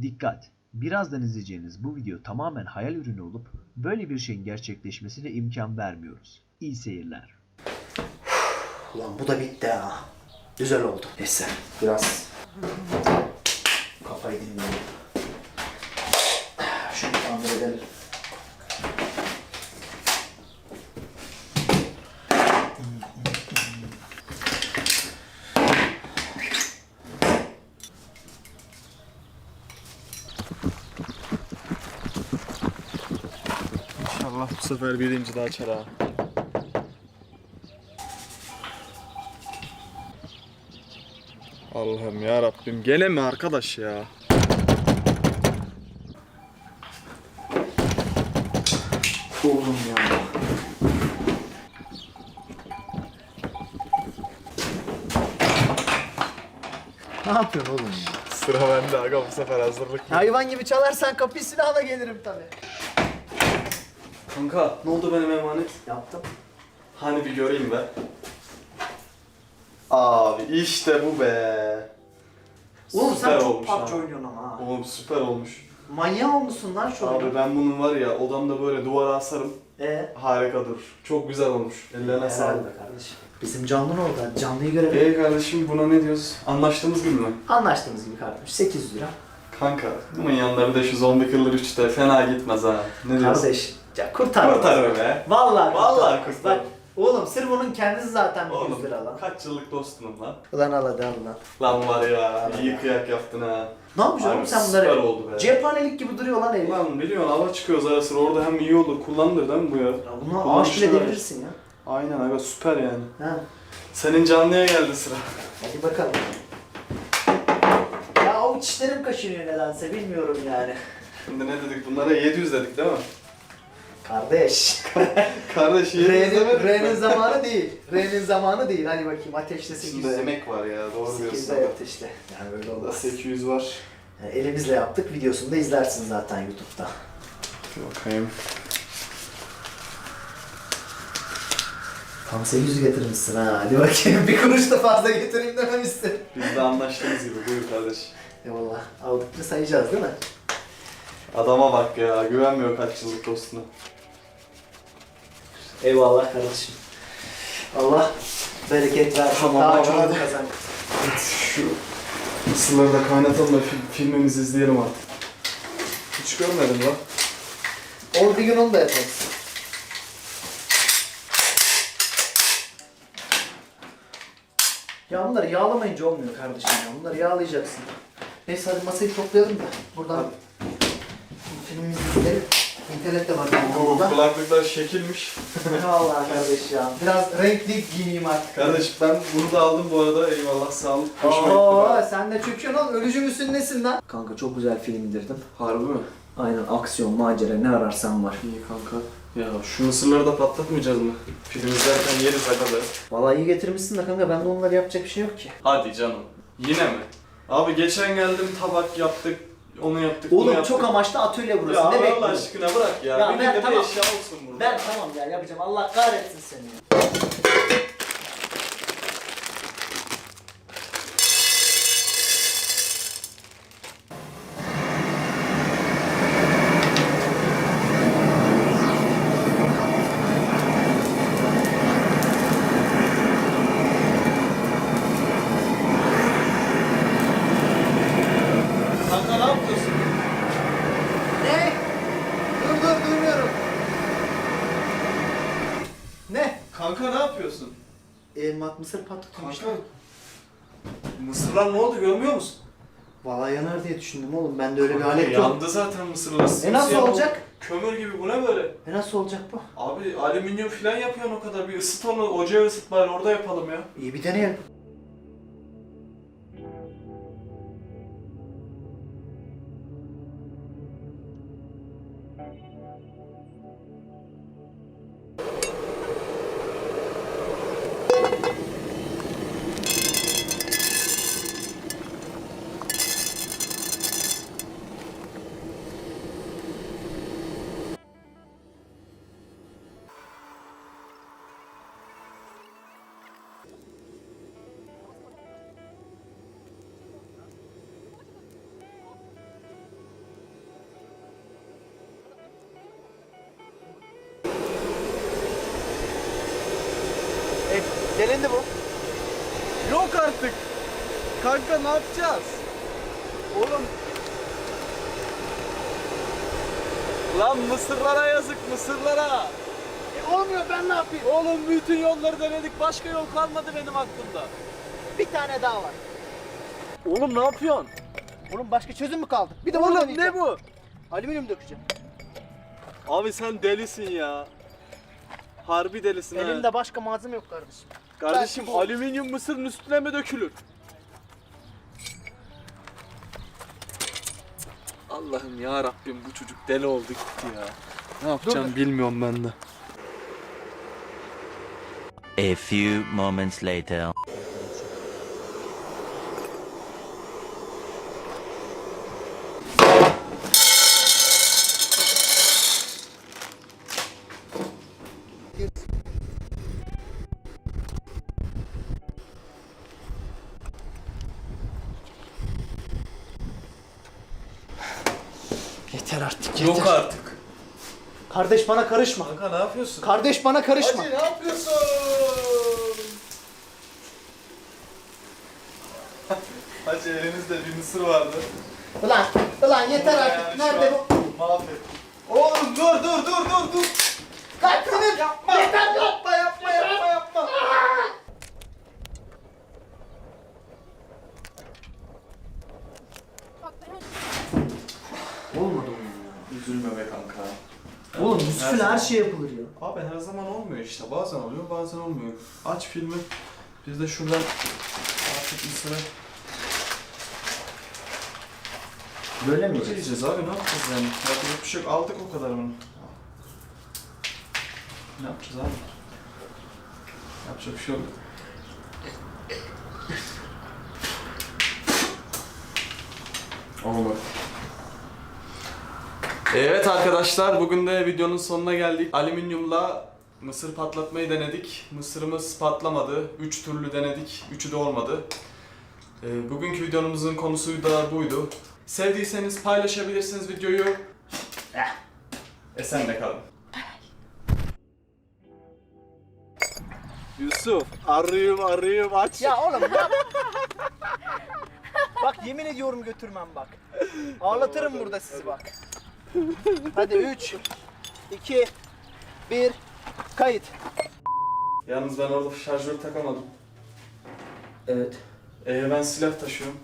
Dikkat! Birazdan izleyeceğiniz bu video tamamen hayal ürünü olup böyle bir şeyin gerçekleşmesine imkan vermiyoruz. İyi seyirler. Ulan bu da bitti ha. Güzel oldu. Neyse biraz kafayı dinleyelim. İnşallah bu sefer birinci de açar ha. Allah'ım ya Rabbim gene mi arkadaş ya? Oğlum ya. Ne yapıyorsun oğlum? Sıra bende aga bu sefer hazırlık. Hayvan gibi çalarsan kapıyı silahla gelirim tabii. Kanka ne oldu benim emanet? Yaptım. Hani bir göreyim be. Abi işte bu be. Oğlum Süper sen çok PUBG oynuyorsun ama ha. Oğlum süper olmuş. Manyak olmuşsun lan şu Abi oyunu. ben bunun var ya odamda böyle duvara asarım. Ee, Harika durur. Çok güzel olmuş. Ellerine herhalde sağlık. kardeşim. Bizim canlı ne orada? Canlıyı görelim. Ee kardeşim buna ne diyoruz? Anlaştığımız gibi mi? Anlaştığımız gibi kardeşim. 800 lira. Kanka bunun bir de şu zombi killer 3'te fena gitmez ha. Ne diyorsun? Kardeş. Ya kurtar. Kurtar be. Vallahi Vallahi kurtar. kurtar. Bak oğlum sırf onun kendisi zaten 100 Oğlum lira lan. kaç yıllık dostunum lan. Ulan al hadi al lan. Lan var ya iyi kıyak yaptın ha. Ne oğlum Abi sen süper bunları? oldu be. Cephanelik gibi duruyor lan ev. Lan biliyorsun hava çıkıyoruz ara sıra orada hem iyi olur kullanılır değil mi bu ya? Ya Bunu ağaç Kullanışlı bile devirirsin ya. Aynen aga süper yani. Ha. Senin canlıya geldi sıra. Hadi bakalım. Ya avuç işlerim kaşınıyor nedense bilmiyorum yani. Şimdi ne dedik bunlara 700 dedik değil mi? Kardeş. Kardeş 700 R'nin, R'nin zamanı değil. R'nin zamanı değil. Hadi bakayım ateşte 800. Şimdi emek var ya doğru diyorsun. 800 de ateşte. Yani böyle Burada olmaz. 800 var. Yani elimizle yaptık. Videosunu da izlersin zaten YouTube'da. Bakayım. Tam 800 getirmişsin ha. Hadi bakayım. Bir kuruş da fazla getireyim dememişsin. Biz de anlaştığımız gibi buyur kardeş. Eyvallah. Aldıkça sayacağız değil mi? Adama bak ya güvenmiyor kaç yıllık dostuna. Eyvallah kardeşim. Allah bereket versin. Tamam, Daha abi, çok hadi. kazan. Şu mısırları da kaynatalım da fil- filmimizi izleyelim artık. Hiç görmedim lan. Ol bir gün onu da yaparız. Ya bunları yağlamayınca olmuyor kardeşim ya. Bunları yağlayacaksın. Neyse hadi masayı toplayalım da. Buradan filmimizi izleyelim. İnternet de var Oo, burada. kulaklıklar şekilmiş. Allah kardeş ya. Biraz renkli giyineyim artık. Kardeş ben bunu da aldım bu arada eyvallah sağ ol. Hoşuma gitti Oo, sen de çöküyorsun oğlum. Ölücü müsün nesin lan? Kanka çok güzel film indirdim. Harbi mi? Aynen aksiyon, macera ne ararsan var. İyi kanka. Ya şu mısırları da patlatmayacağız mı? Film izlerken yeriz aga be. Vallahi iyi getirmişsin de kanka bende onları yapacak bir şey yok ki. Hadi canım. Yine mi? Abi geçen geldim tabak yaptık, onu yaptık, bunu Oğlum yaptık. çok amaçlı atölye burası. Ya ne Allah bekliyorsun? aşkına bırak ya. Ya Benim ben de tamam. bir eşya olsun burada. Ben tamam ya yapacağım. Allah kahretsin seni. ya. Kanka ne yapıyorsun? Ne? Dur dur duymuyorum. Ne? Kanka ne yapıyorsun? E, mat mısır patlatıyorum işte. Kanka. Mısırlar ne oldu görmüyor musun? Vallahi yanar diye düşündüm oğlum. Bende öyle bir Kanka, alet yok. Yandı zaten mısırlar. E nasıl olacak? Kömür gibi bu ne böyle? E nasıl olacak bu? Abi alüminyum falan yapıyorsun o kadar. Bir ısıt onu, ocağı ısıt bari orada yapalım ya. İyi bir deneyelim. Delindi bu. Yok artık. Kanka ne yapacağız? Oğlum. Lan mısırlara yazık mısırlara. E, olmuyor ben ne yapayım? Oğlum bütün yolları denedik başka yol kalmadı benim aklımda. Bir tane daha var. Oğlum ne yapıyorsun? Oğlum başka çözüm mü kaldı? Bir de Oğlum ne bu? Alüminyum dökeceğim. Abi sen delisin ya. Harbi delisin ha. Elimde başka malzeme yok kardeşim. Kardeşim Ben- alüminyum mısırın üstüne mi dökülür? Allah'ım ya Rabbim bu çocuk deli oldu gitti ya. Ne yapacağım bilmiyorum ben de. A few moments later. Yeter artık yeter. artık. Kardeş bana karışma. Kanka ne yapıyorsun? Kardeş bana karışma. ne yapıyorsun? Hacı elimizde bir mısır vardı. Ulan, ulan yeter artık. Yani şu Nerede an bu? Mahvettim. Oğlum dur dur dur dur dur. Kaç senin? Yapma yeter yapma yapma yapma yapma. Olmadı onun ya. Üzülme be kanka. Üstüne her şey yapılır ya. Abi her zaman olmuyor işte. Bazen oluyor bazen olmuyor. Aç filmi. Biz de şuradan artık mısırı Böyle mi yiyeceğiz abi ne yapacağız yani? Yapacak bir şey yok. Aldık o kadar bunu. Ne yapacağız abi? Yapacak bir şey yok. Olur. Evet arkadaşlar bugün de videonun sonuna geldik. Alüminyumla mısır patlatmayı denedik. Mısırımız patlamadı. Üç türlü denedik. Üçü de olmadı. Ee, bugünkü videomuzun konusu da buydu. Sevdiyseniz paylaşabilirsiniz videoyu. Esenle kalın. Yusuf arıyorum arıyorum aç. Ya oğlum ya. bak yemin ediyorum götürmem bak. Ağlatırım burada sizi bak. Hadi 3 2 1 kayıt. Yalnız ben orada şarjör takamadım. Evet. Ee, ben silah taşıyorum.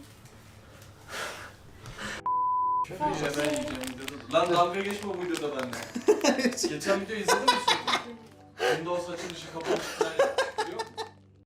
Lan dalga geçme bu videoda bende. Geçen video izledin mi? Windows açılışı kapanışı